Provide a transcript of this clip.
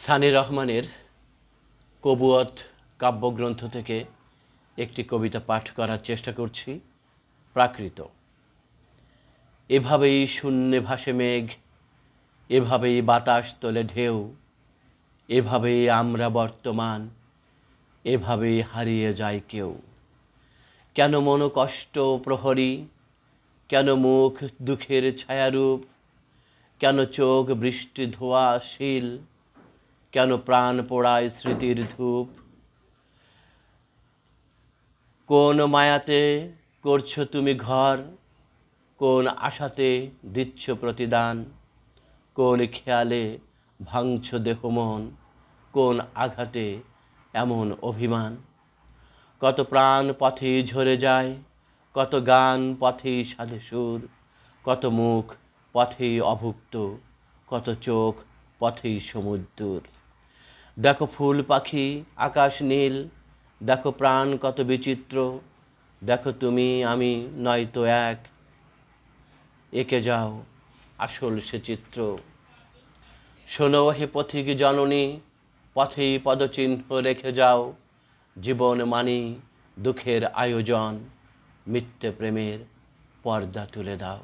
সানি রহমানের কবুয়ত কাব্যগ্রন্থ থেকে একটি কবিতা পাঠ করার চেষ্টা করছি, প্রাকৃত। এভাবেই শূন্যে ভাসে মেঘ, এভাবেই বাতাস তোলে ঢেউ, এভাবেই আমরা বর্তমান, এভাবেই হারিয়ে যায় কেউ। কেন মন কষ্ট প্রহরী, কেন মুখ দুঃখের ছায়ারূপ, কেন চোখ বৃষ্টি ধোয়া শিল কেন প্রাণ পোড়ায় স্মৃতির ধূপ? কোন মায়াতে করছ তুমি ঘর? কোন আশাতে দিচ্ছ প্রতিদান? কোন খেয়ালে ভাঙছ দেহ মন? কোন আঘাতে এমন অভিমান? কত প্রাণ পথেই ঝরে যায়, কত গান পথেই সাধে সুর, কত মুখ পথেই অভুক্ত, কত চোখ পথেই সমুদ্র দেখো ফুল পাখি, আকাশ নীল, দেখো প্রাণ কত বিচিত্র, দেখো তুমি, আমি নয়তো এক, একে যাও আসল সে চিত্র। শোনো হে পথিক জননী, পথেই পদচিহ্ন রেখে যাও, জীবন মানি দুঃখের আয়োজন, মিথ্যে প্রেমের পর্দা তুলে দাও।